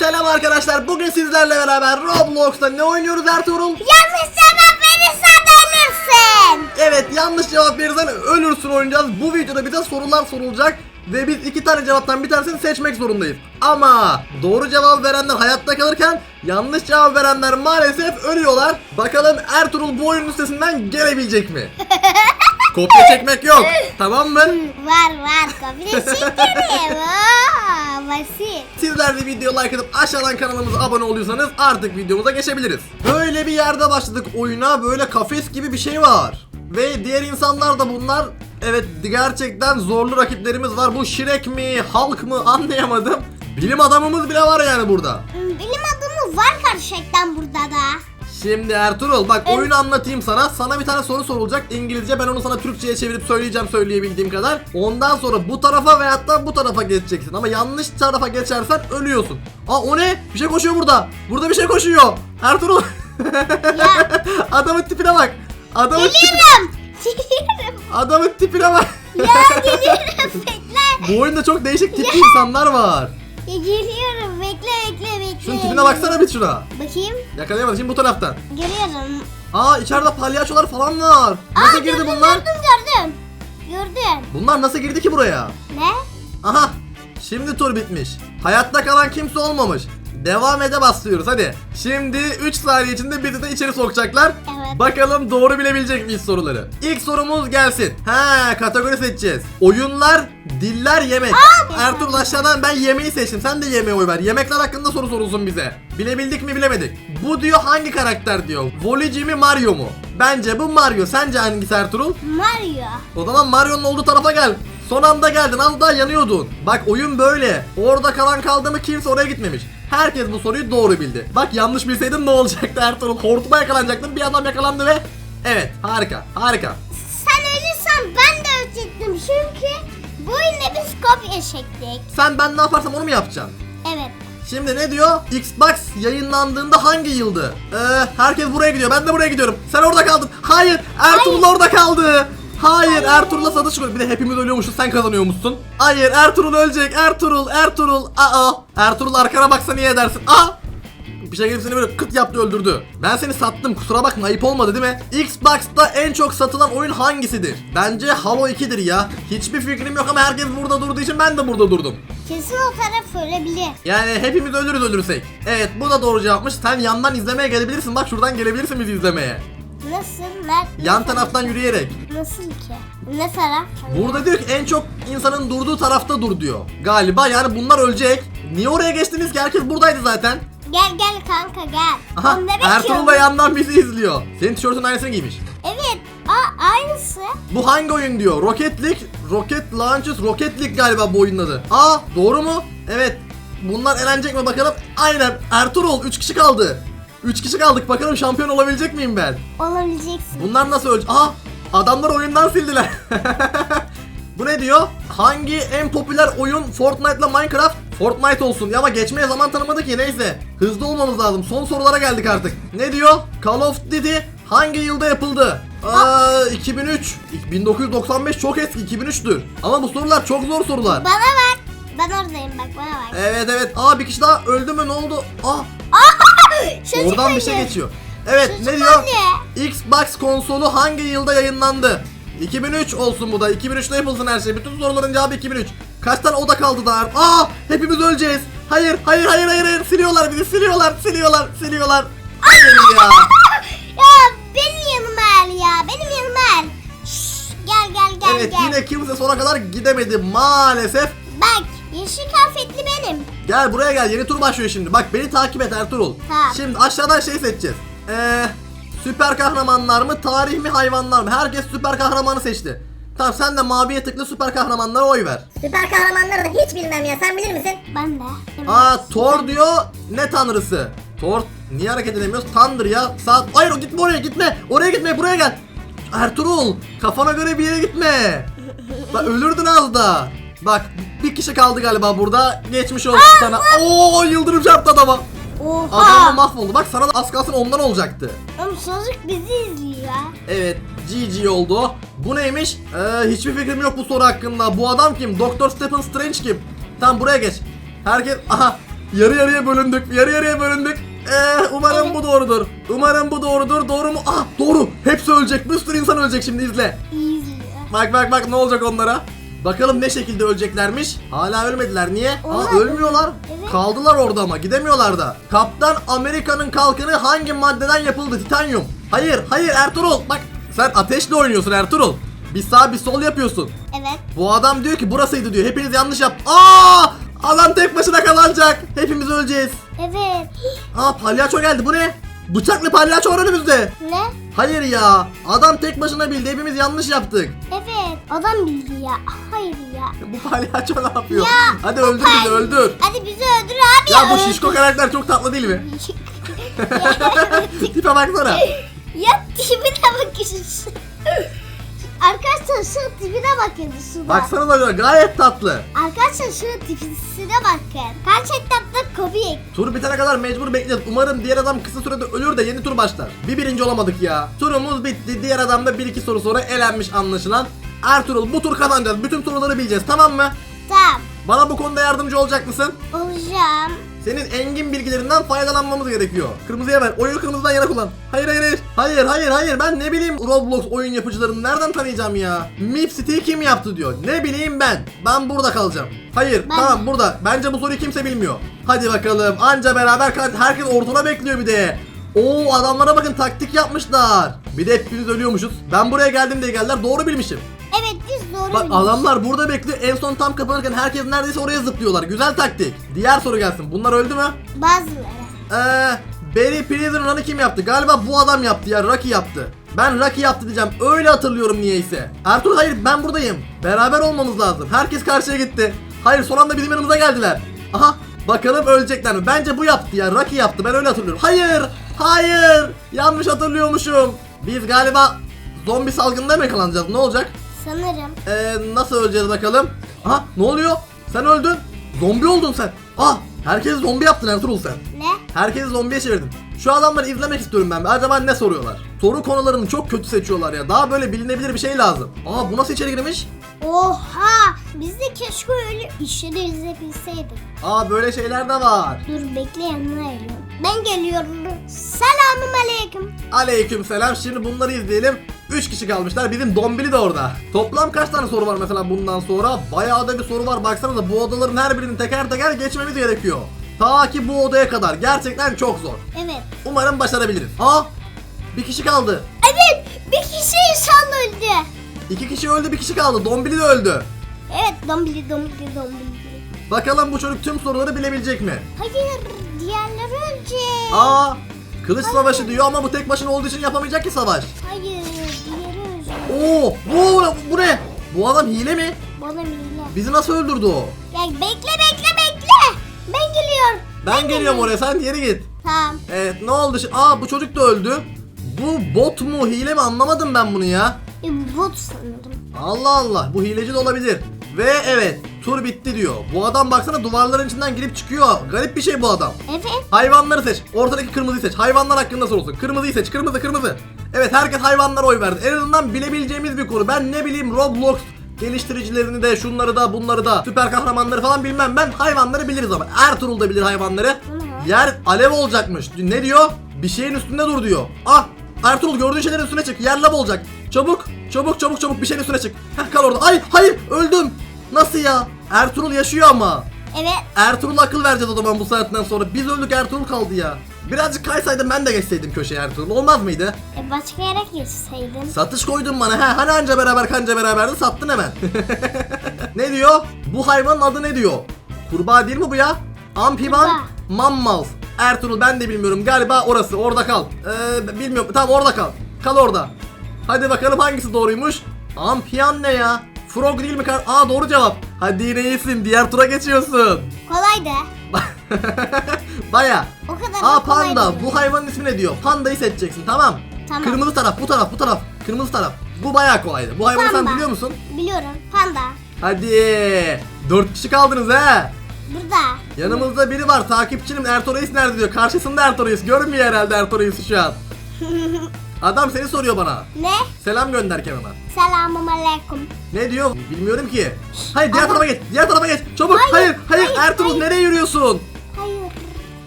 Selam arkadaşlar. Bugün sizlerle beraber Roblox'ta ne oynuyoruz Ertuğrul? Yanlış cevap verirsen ölürsün. Evet yanlış cevap verirsen ölürsün oynayacağız. Bu videoda bize sorular sorulacak. Ve biz iki tane cevaptan bir tanesini seçmek zorundayız. Ama doğru cevap verenler hayatta kalırken yanlış cevap verenler maalesef ölüyorlar. Bakalım Ertuğrul bu oyunun üstesinden gelebilecek mi? Kopya çekmek yok. Tamam mı? Var var kopya çekerim. Aa, Basit. Sizler de video like atıp aşağıdan kanalımıza abone oluyorsanız artık videomuza geçebiliriz. Böyle bir yerde başladık oyuna böyle kafes gibi bir şey var. Ve diğer insanlar da bunlar evet gerçekten zorlu rakiplerimiz var. Bu Shrek mi Hulk mı anlayamadım. Bilim adamımız bile var yani burada. Bilim adamı var gerçekten burada da. Şimdi Ertuğrul bak Evet. oyunu anlatayım sana. Sana bir tane soru sorulacak İngilizce. Ben onu sana Türkçe'ye çevirip söyleyeceğim söyleyebildiğim kadar. Ondan sonra bu tarafa veyahut da bu tarafa geçeceksin. Ama yanlış tarafa geçersen ölüyorsun. Aa o ne? Bir şey koşuyor burada. Burada bir şey koşuyor. Ertuğrul. Ya. Adamın tipine bak. Adamın, tipi, Geliyorum. Geliyorum. adamın tipine bak. Ya geliyorum bekle. bu oyunda çok değişik tipli insanlar var. Ya geliyorum bekle. Şunun tipine baksana bir şuna. Bakayım. Yakalayamadım şimdi bu taraftan. Görüyorum. Aa içeride palyaçolar falan var. Nasıl Aa, girdi gördüm, bunlar? Gördüm gördüm. Gördüm. Bunlar nasıl girdi ki buraya? Ne? Aha şimdi tur bitmiş. Hayatta kalan kimse olmamış. Devam ede bastırıyoruz hadi. Şimdi 3 saniye içinde bizi de içeri sokacaklar. Evet. Bakalım doğru bilebilecek miyiz soruları. İlk sorumuz gelsin. Ha kategori seçeceğiz. Oyunlar, diller, yemek. Ertuğrul aşağıdan ben yemeği seçtim. Sen de yemeğe oy ver. Yemekler hakkında soru sorulsun bize. Bilebildik mi bilemedik. Bu diyor hangi karakter diyor. Volici mi Mario mu? Bence bu Mario. Sence hangisi Ertuğrul? Mario. O zaman Mario'nun olduğu tarafa gel. Son anda geldin az daha yanıyordun. Bak oyun böyle. Orada kalan kaldı mı kimse oraya gitmemiş. Herkes bu soruyu doğru bildi. Bak yanlış bilseydin ne olacaktı Ertuğrul? Hortuma yakalanacaktın bir adam yakalandı ve... Evet harika harika. Sen ölürsen ben de ölecektim çünkü bu oyunda biz kopya çektik. Sen ben ne yaparsam onu mu yapacaksın? Evet. Şimdi ne diyor? Xbox yayınlandığında hangi yıldı? Ee, herkes buraya gidiyor. Ben de buraya gidiyorum. Sen orada kaldın. Hayır, Ertuğrul orada kaldı. Hayır, Ertuğrul'la satış kur. Bir de hepimiz ölüyormuşuz. Sen kazanıyormuşsun. Hayır, Ertuğrul ölecek. Ertuğrul, Ertuğrul. Aa, Ertuğrul arkana baksa niye edersin? Aa! Bir şey gelip seni böyle kıt yaptı öldürdü. Ben seni sattım kusura bakma ayıp olmadı değil mi? Xbox'ta en çok satılan oyun hangisidir? Bence Halo 2'dir ya. Hiçbir fikrim yok ama herkes burada durduğu için ben de burada durdum. Kesin o taraf ölebilir. Yani hepimiz ölürüz ölürsek. Evet bu da doğru cevapmış. Sen yandan izlemeye gelebilirsin. Bak şuradan gelebilirsin bizi izlemeye. Nasıl? Nerede? Yan taraftan yürüyerek. Nasıl ki? Ne taraf? Burada diyor ki en çok insanın durduğu tarafta dur diyor. Galiba yani bunlar ölecek. Niye oraya geçtiniz ki? Herkes buradaydı zaten. Gel gel kanka gel. Aha Onları Ertuğrul da yandan bizi izliyor. Senin tişörtün aynısını giymiş. Evet. Aa aynısı. Bu hangi oyun diyor? Rocket League, Rocket Launches, Rocket League galiba bu oyunun adı. Aa doğru mu? Evet. Bunlar elenecek mi bakalım? Aynen. Ertuğrul 3 kişi kaldı. 3 kişi kaldık. Bakalım şampiyon olabilecek miyim ben? Olabileceksin. Bunlar nasıl ölecek? Aha! Adamlar oyundan sildiler. Bu ne diyor? Hangi en popüler oyun Fortnite ile Minecraft? Fortnite olsun. Ya ama geçmeye zaman tanımadık ki neyse. Hızlı olmamız lazım. Son sorulara geldik artık. Ne diyor? Call of Duty hangi yılda yapıldı? Aa, 2003. 1995 çok eski 2003'tür. Ama bu sorular çok zor sorular. Bana bak. Ben oradayım bak bana bak. Evet evet. Aa bir kişi daha öldü mü? Ne oldu? Aa Çocuk oradan bir şey geçiyor. Evet Çocuk ne diyor? öldü. Xbox konsolu hangi yılda yayınlandı? 2003 olsun bu da. 2003'te yapılsın her şey. Bütün soruların cevabı 2003. Kaç tane oda kaldı daha? Aa! Hepimiz öleceğiz. Hayır, hayır, hayır, hayır, hayır. Siliyorlar bizi. Siliyorlar, siliyorlar, siliyorlar. Hayır ya. Ya benim yanıma el ya. Benim yanıma el. Şşş, gel gel gel Evet, gel. yine kimse sona kadar gidemedi maalesef. Bak yeşil kıyafetli benim. Gel buraya gel. Yeni tur başlıyor şimdi. Bak beni takip et Ertuğrul. Tamam. Şimdi aşağıdan şey seçeceğiz. Eee süper kahramanlar mı, tarih mi, hayvanlar mı? Herkes süper kahramanı seçti. Tamam sen de maviye tıklı süper kahramanlara oy ver. Süper kahramanları da hiç bilmem ya sen bilir misin? Ben de. Aa Thor diyor ne tanrısı? Thor niye hareket edemiyoruz? Tanrı ya. Sağ Hayır o gitme oraya gitme. Oraya gitme buraya gel. Ertuğrul kafana göre bir yere gitme. Bak ölürdün az da. Bak bir kişi kaldı galiba burada. Geçmiş olsun sana. Oo yıldırım çarptı adama. Oha. Adam da mahvoldu. Bak sana da az kalsın ondan olacaktı. Oğlum çocuk bizi izliyor. Evet GG oldu. Bu neymiş? Ee, hiçbir fikrim yok bu soru hakkında. Bu adam kim? Doktor Stephen Strange kim? Tamam buraya geç. Herkes... Aha Yarı yarıya bölündük. Yarı yarıya bölündük. Ee, umarım Evet. bu doğrudur. Umarım bu doğrudur. Doğru mu? Ah doğru. Hepsi ölecek. Bir sürü insan ölecek şimdi izle. İzliyor. Bak bak bak ne olacak onlara. Bakalım ne şekilde öleceklermiş. Hala ölmediler. Niye? Aa ölmüyorlar. Evet. Kaldılar orada ama gidemiyorlar da. Kaptan Amerika'nın kalkanı hangi maddeden yapıldı? Titanyum. Hayır hayır Ertuğrul. Bak sen ateşle oynuyorsun Ertuğrul. Bir sağ bir sol yapıyorsun. Evet. Bu adam diyor ki burasıydı diyor. Hepiniz yanlış yap. Aa! Adam tek başına kazanacak. Hepimiz öleceğiz. Evet. Aa palyaço geldi. Bu ne? Bıçaklı palyaço var önümüzde. ne? Hayır ya. Adam tek başına bildi. Hepimiz yanlış yaptık. Evet. Adam bildi ya. Hayır ya. Bu palyaço ne yapıyor? Ya, Hadi öldür bizi öldür. Hadi bizi öldür abi Ya bu öldür. şişko karakter çok tatlı değil mi? Tipe baksana. ya tipine bakıyorsun. Arkadaşlar şu tipine bakın şuna. Baksana da gayet tatlı. Arkadaşlar şu tipisine bakın. Gerçekten komik. Tur bitene kadar mecbur bekleyeceğiz. Umarım diğer adam kısa sürede ölür de yeni tur başlar. Bir birinci olamadık ya. Turumuz bitti. Diğer adam da bir iki soru sonra elenmiş anlaşılan. Ertuğrul bu tur kazanacağız. Bütün soruları bileceğiz tamam mı? Tamam. Bana bu konuda yardımcı olacak mısın? Olacağım. Senin engin bilgilerinden faydalanmamız gerekiyor. Kırmızıya ver. Oyunu kırmızıdan yana kullan. Hayır hayır hayır. Hayır hayır hayır. Ben ne bileyim Roblox oyun yapıcılarını nereden tanıyacağım ya? Mip City kim yaptı diyor. Ne bileyim ben. Ben burada kalacağım. Hayır Ben tamam burada. Bence bu soruyu kimse bilmiyor. Hadi bakalım. Anca beraber kal- herkes ortada bekliyor bir de. Oo adamlara bakın taktik yapmışlar. Bir de hepimiz ölüyormuşuz. Ben buraya geldim diye geldiler. Doğru bilmişim. Doğru Bak adamlar burada bekliyor. En son tam kapanırken herkes neredeyse oraya zıplıyorlar. Güzel taktik. Diğer soru gelsin. Bunlar öldü mü? Bazıları. Eee Barry Prison Run'ı kim yaptı? Galiba bu adam yaptı ya Rocky yaptı. Ben Rocky yaptı diyeceğim. Öyle hatırlıyorum niyeyse. Ertuğrul hayır ben buradayım. Beraber olmamız lazım. Herkes karşıya gitti. Hayır son anda bizim yanımıza geldiler. Aha bakalım ölecekler mi? Bence bu yaptı ya. Rocky yaptı. Ben öyle hatırlıyorum. Hayır. Hayır. Yanlış hatırlıyormuşum. Biz galiba zombi salgınına mı yakalanacağız? Ne olacak? Sanırım. Ee, nasıl öleceğiz bakalım? Aha ne oluyor? Sen öldün. Zombi oldun sen. Ah herkes zombi yaptın Ertuğrul sen. Ne? Herkesi zombiye çevirdin. Şu adamları izlemek istiyorum ben. Acaba ne soruyorlar? Soru konularını çok kötü seçiyorlar ya. Daha böyle bilinebilir bir şey lazım. Aa bu nasıl içeri girmiş? Oha! Biz de keşke öyle işleri izleyebilseydik. Aa böyle şeyler de var. Dur bekle yanına geliyorum. Ben geliyorum. Selamun aleyküm. Aleyküm selam. Şimdi bunları izleyelim. 3 kişi kalmışlar. Bizim Dombili de orada. Toplam kaç tane soru var mesela bundan sonra? Bayağı da bir soru var. Baksanıza bu odaların her birini teker teker geçmemiz gerekiyor. Ta ki bu odaya kadar. Gerçekten çok zor. Evet. Umarım başarabiliriz. Aa! Bir kişi kaldı. Evet bir kişi insan öldü. İki kişi öldü, bir kişi kaldı. Dombili de öldü. Evet dombili dombili dombili. Bakalım bu çocuk tüm soruları bilebilecek mi? Hayır diğerleri ölecek. Aa! Kılıç savaşı diyor ama bu tek başına olduğu için yapamayacak ki savaş. Hayır diğeri ölecek. Oo! Bu, bu ne? Bu adam hile mi? Bana mile. Bizi nasıl öldürdü o? Ya bekle bekle. Ben geliyorum. Ben geliyorum oraya sen diğeri git. Tamam. Evet ne oldu? Aa bu çocuk da öldü. Bu bot mu hile mi anlamadım ben bunu ya. E, bot sanırım. Allah Allah bu hileci de olabilir. Ve evet tur bitti diyor. Bu adam baksana duvarların içinden girip çıkıyor. Garip bir şey bu adam. Evet. Hayvanları seç. Ortadaki kırmızıyı seç. Hayvanlar hakkında sorulsun. Kırmızıyı seç. Kırmızı kırmızı. Evet herkes hayvanlara oy verdi. En azından bilebileceğimiz bir konu. Ben ne bileyim Roblox geliştiricilerini de şunları da bunları da süper kahramanları falan bilmem. Ben hayvanları biliriz ama. Ertuğrul da bilir hayvanları. Yer alev olacakmış. Ne diyor? Bir şeyin üstünde dur diyor. Ah Ertuğrul gördüğün şeylerin üstüne çık. Yer lav olacak. Çabuk çabuk çabuk çabuk bir şeyin üstüne çık. Heh, kal orada. Ay hayır öldüm. Nasıl ya? Ertuğrul yaşıyor ama. Evet. Ertuğrul'a akıl vereceğiz o zaman bu saatten sonra. Biz öldük Ertuğrul kaldı ya. Birazcık kaysaydım ben de geçseydim köşeye Ertuğrul. Olmaz mıydı? E, başka yere geçseydin. Satış koydun bana. Ha, hani anca beraber kanca beraberdi sattın hemen. ne diyor? Bu hayvanın adı ne diyor? Kurbağa değil mi bu ya? Ampiman. Mammals. Ertuğrul ben de bilmiyorum. Galiba orası. Orada kal. Ee, bilmiyorum. Tamam orada kal. Kal orada. Hadi bakalım hangisi doğruymuş? Ampiyan ne ya? Frog değil mi? Aa doğru cevap. Hadi yine iyisin. Diğer tura geçiyorsun. Kolaydı. Baya. O kadar Aa da kolay panda. değil. Bu hayvanın ismi ne diyor? Pandayı seçeceksin tamam. Tamam. Kırmızı taraf bu taraf bu taraf. Kırmızı taraf. Bu baya kolaydı. Bu hayvanı sen Panda. biliyor musun? Biliyorum. Panda. Hadi. Dört kişi kaldınız he. Burada. Yanımızda biri var. Takipçinim Ertuğrul Reis nerede diyor. Karşısında Ertuğrul Reis. Görmüyor herhalde Ertuğrul Reis'i şu an. Adam seni soruyor bana. Ne? Selam gönder Kenan'a. Selamun aleyküm. Ne diyor? Bilmiyorum ki. Hayır diğer tarafa geç. Diğer tarafa geç. Çabuk. Hayır. Hayır, Hayır. hayır, Ertuğrul hayır. nereye yürüyorsun?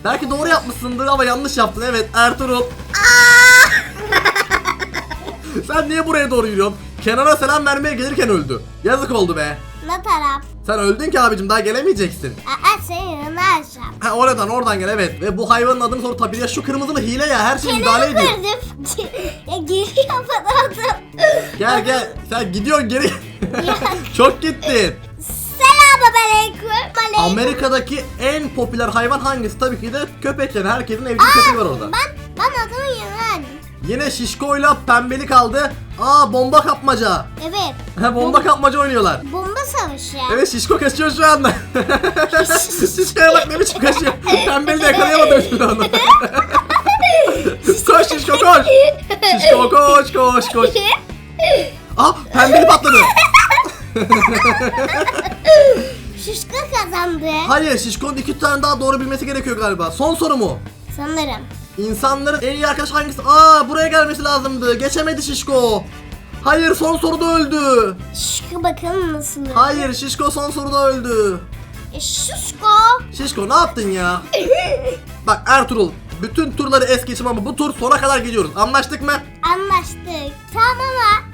Belki doğru yapmışsındır ama yanlış yaptın. Evet Ertuğrul. Sen niye buraya doğru yürüyorsun? Kenan'a selam vermeye gelirken öldü. Yazık oldu be. Ne taraf? Sen öldün ki abicim daha gelemeyeceksin. Aa senin aşağı. Ha oradan oradan gel evet. Ve bu hayvanın adını sor tabii ya şu kırmızılı hile ya her şeyi müdahale ediyor. kırdım. ya geliyor bana adam. Gel gel sen gidiyorsun geri. Çok gittin. Selam aleyküm. Aleyküm. Amerika'daki en popüler hayvan hangisi? Tabii ki de köpek yani herkesin evcil köpeği var orada. Ben, ben adamın yanına Yine şişkoyla pembeli kaldı. Aa bomba kapmaca. Evet. Ha, bomba kapmaca oynuyorlar. Bomba savaşı ya. Evet şişko kaçıyor şu anda. Şişkoya bak ne biçim kaçıyor. Pembeli de yakalayamadım şimdi onu. koş şişko koş. Şişko koş koş koş. Aa pembeli patladı. Şişko kazandı. Hayır şişkonun iki tane daha doğru bilmesi gerekiyor galiba. Son soru mu? Sanırım. İnsanların en iyi arkadaş hangisi? Aa buraya gelmesi lazımdı. Geçemedi şişko. Hayır son soruda öldü. Şişko bakalım nasıl. Hayır şişko son soruda öldü. E, Şişko. Şişko ne yaptın ya? Bak Ertuğrul bütün turları es geçim ama bu tur sona kadar gidiyoruz. Anlaştık mı? Anlaştık. Tamam ama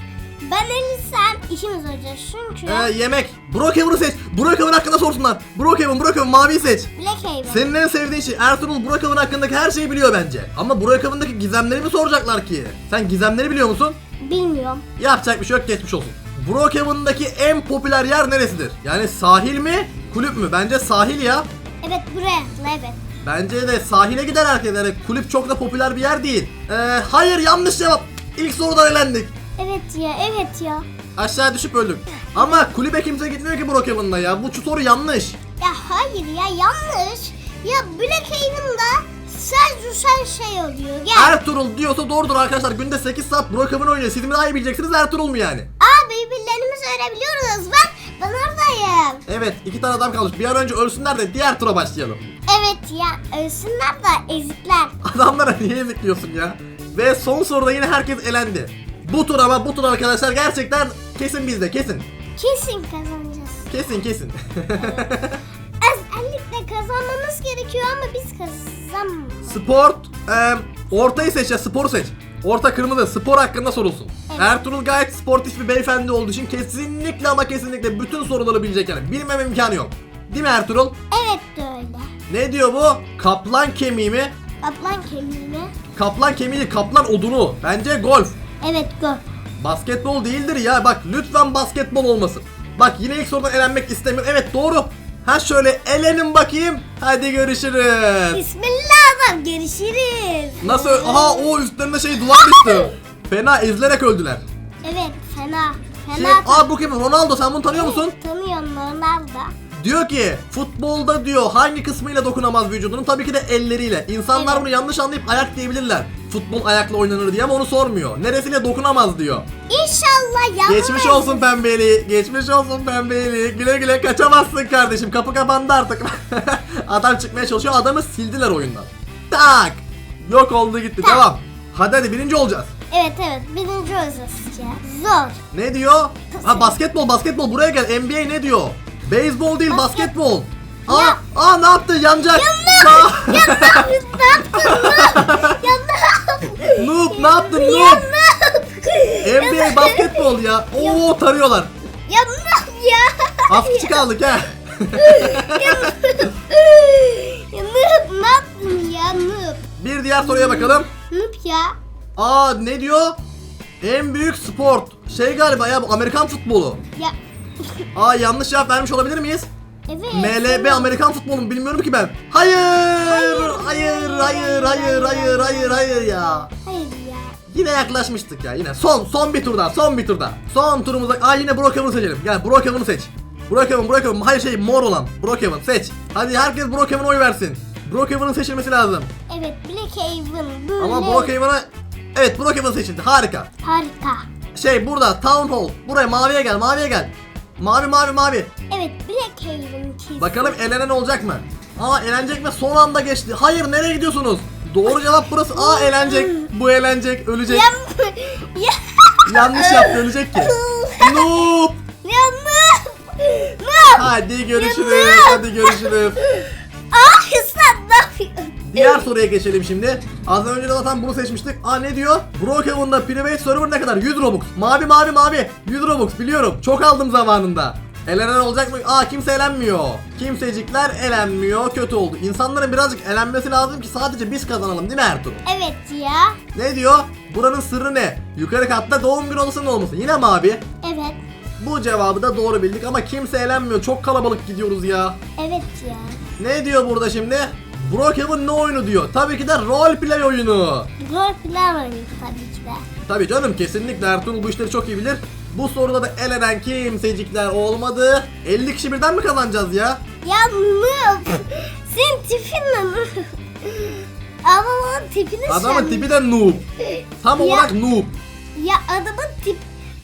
ben elirsem işimiz olacak çünkü. Ee, yemek. Brookhaven'ı seç. Brookhaven hakkında sorsunlar. Brookhaven, Brookhaven maviyi seç. Black Haven. Senin en sevdiğin şey Ertuğrul Brookhaven hakkındaki her şeyi biliyor bence. Ama Brookhaven'daki gizemleri mi soracaklar ki? Sen gizemleri biliyor musun? Bilmiyorum. Yapacak bir şey yok geçmiş olsun. Brookhaven'daki en popüler yer neresidir? Yani sahil mi, kulüp mü? Bence sahil ya. Evet buraya. Evet. Bence de sahile gider herkes. Yani kulüp çok da popüler bir yer değil. Ee, hayır yanlış cevap. İlk sorudan elendik. Evet ya evet ya. Aşağı düşüp öldük. Ama kulübe kimse gitmiyor ki Brookhaven'da ya. Bu soru yanlış. Ya hayır ya yanlış. Ya Black Haven'da sadece sen şey oluyor. Gel. Ertuğrul diyorsa doğrudur arkadaşlar. Günde 8 saat Brookhaven oynuyor. Siz mi daha iyi bileceksiniz Ertuğrul mu yani? Aa birbirlerimizi öğrenebiliyoruz. Bak ben oradayım. Evet iki tane adam kalmış. Bir an önce ölsünler de diğer tura başlayalım. Evet ya ölsünler de ezikler. Adamlara niye ezikliyorsun ya? Ve son soruda yine herkes elendi. Bu tur ama bu tur arkadaşlar gerçekten kesin bizde kesin. Kesin kazanacağız. Kesin kesin. Özellikle kazanmamız gerekiyor ama biz kazanmıyoruz. Sport, e, ortayı seç ya sporu seç. Orta kırmızı spor hakkında sorulsun. Evet. Ertuğrul gayet sportif bir beyefendi olduğu için kesinlikle ama kesinlikle bütün soruları bilecek yani. Bilmem imkanı yok. Değil mi Ertuğrul? Evet de öyle. Ne diyor bu? Kaplan kemiği mi? Kaplan kemiğini. Kaplan kemiği, kaplan odunu. Bence golf. Evet gol. Basketbol değildir ya. Bak lütfen basketbol olmasın. Bak yine ilk sorudan elenmek istemiyorum. Evet doğru. Ha şöyle elenin bakayım. Hadi görüşürüz. Bismillah görüşürüz. Nasıl? Aha o üstlerinde şey duvar düştü. Fena ezilerek öldüler. Evet fena. Şey, Fena. aa bu kim? Ronaldo sen bunu tanıyor musun? Tanıyorum Ronaldo. Diyor ki futbolda diyor hangi kısmıyla dokunamaz vücudunun? Tabii ki de elleriyle. İnsanlar bunu yanlış anlayıp ayak diyebilirler. Futbol ayakla oynanır diye ama onu sormuyor. Neresiyle dokunamaz diyor. İnşallah yapmaz. Geçmiş olsun pembeli. Geçmiş olsun pembeli. Güle güle kaçamazsın kardeşim. Kapı kapandı artık. Adam çıkmaya çalışıyor. Adamı sildiler oyundan. Tak. Yok oldu gitti. Tak. Devam. Hadi hadi birinci olacağız. Evet evet birinci olacağız. Zor. Ne diyor? Ha basketbol basketbol buraya gel. NBA ne diyor? Beyzbol değil Basket- basketbol. Aa, Ya. aa ne yaptı? Yanacak. Aa, ya ne yaptın? Ne yaptın? ya ne yaptın? noob ne yaptın Ya noob? yaptın? NBA basketbol ya. Oo tarıyorlar. Ya ne yaptın ya? Az küçük ha. ya noob ne yaptın ya noob? Bir diğer soruya bakalım. Noob ya. Aa ne diyor? En büyük sport. Şey galiba ya bu Amerikan futbolu. Ya Aa yanlış cevap vermiş olabilir miyiz? evet. MLB Amerikan futbolu mu bilmiyorum ki ben. Hayır! Hayır, hayır, hayır, hayır, hayır, hayır ya. Hayır ya. Yine yaklaşmıştık ya yine. Son, son bir tur daha, son bir tur daha. Son turumuzda, aa yine Brookhaven'ı seçelim. Gel Brookhaven'ı seç. Brookhaven, Brookhaven, hayır şey mor olan. Brookhaven seç. Hadi herkes Brookhaven'a oy versin. Brookhaven'ın seçilmesi lazım. Evet böyle. Ama Brookhaven'a... Evet Brookhaven seçildi, harika. Harika. Şey burada Town Hall. Buraya maviye gel maviye gel. Mavi mavi mavi. Evet Black Haven kesin. Bakalım elenen olacak mı? Aa elenecek mi? Son anda geçti. Hayır nereye gidiyorsunuz? Doğru cevap burası. Aa elenecek. Bu elenecek. Ölecek. Ya ya Yanlış yaptı ölecek ki. Noob. ya noob. Hadi görüşürüz. Hadi görüşürüz. Aa sen ne yapıyorsun? Diğer soruya geçelim şimdi. Az önce de zaten bunu seçmiştik. Aa ne diyor? Brookhaven'da private server ne kadar? 100 Robux. Mavi mavi mavi. 100 Robux biliyorum. Çok aldım zamanında. Elenen olacak mı? Aa kimse elenmiyor. Kimsecikler elenmiyor. Kötü oldu. İnsanların birazcık elenmesi lazım ki sadece biz kazanalım değil mi Ertuğrul? Evet ya. Ne diyor? Buranın sırrı ne? Yukarı katta doğum günü odasının olması. Yine mavi. Evet. Bu cevabı da doğru bildik ama kimse elenmiyor. Çok kalabalık gidiyoruz ya. Evet ya. Ne diyor burada şimdi? Brookhaven ne oyunu diyor? Tabii ki de roleplay oyunu. Rol plan oyunu tabii ki de. Tabii canım kesinlikle Ertuğrul bu işleri çok iyi bilir. Bu soruda da elenen kimsecikler olmadı. 50 kişi birden mi kazanacağız ya? Ya noob. Senin tipin ne onun tipini Adamın sen- tipi de noob. Tam Ya. olarak noob. Ya adamın tip...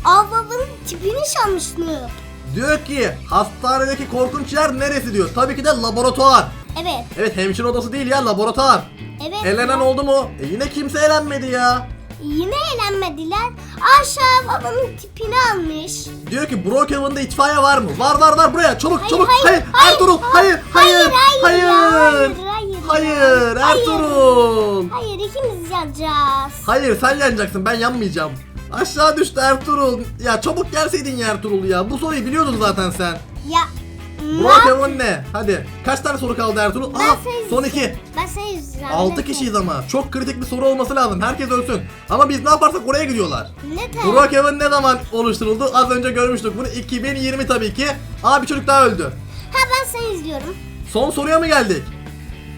Ablamın tipini çalmış noob. Diyor ki hastanedeki korkunç yer neresi diyor. Tabii ki de laboratuvar. Evet. Evet hemşire odası değil ya laboratuvar. Evet. Elenen oldu mu? E yine kimse elenmedi ya. Yine eğlenmediler. Aşağı babanın tipini almış. Diyor ki Brookhaven'da itfaiye var mı? Var var var buraya çabuk Hayır, çabuk. hayır, Hayır, hayır, Ertuğrul hayır hayır, hayır hayır hayır. hayır, hayır Hayır. Ertuğrul. Hayır ikimiz yanacağız. Hayır sen yanacaksın ben yanmayacağım. Aşağı düştü Ertuğrul. Ya çabuk gelseydin ya Ertuğrul ya. Bu soruyu biliyordun zaten sen. Ya... ne Brookhaven ne? Hadi. Kaç tane soru kaldı Ertuğrul? Ben Aha son iki. Ben seni yüzeceğim. 6 kişiyiz ama. Çok kritik bir soru olması lazım. Herkes ölsün. Ama biz ne yaparsak oraya gidiyorlar. Ne te? Brookhaven ne zaman oluşturuldu? Az önce görmüştük bunu. 2020 tabii ki. Aa bir çocuk daha öldü. Ha ben seni izliyorum. Son soruya mı geldik?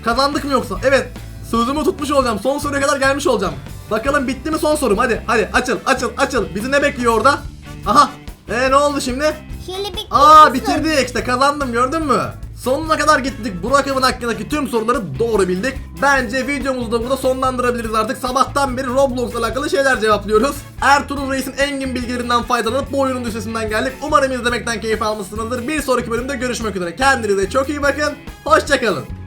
Kazandık mı yoksa? Evet. Sözümü tutmuş olacağım. Son soruya kadar gelmiş olacağım. Bakalım bitti mi son sorum? Hadi hadi açıl açıl açıl. Bizi ne bekliyor orada? Aha. Ee ne oldu şimdi? Bir Aa bitirdik işte kazandım gördün mü? Sonuna kadar gittik. Burak Avın hakkındaki tüm soruları doğru bildik. Bence videomuzu da burada sonlandırabiliriz artık. Sabahtan beri Roblox'la alakalı şeyler cevaplıyoruz. Ertuğrul Reis'in engin bilgilerinden faydalanıp bu oyunun üstesinden geldik. Umarım izlemekten keyif almışsınızdır. Bir sonraki bölümde görüşmek üzere. Kendinize çok iyi bakın. Hoşçakalın.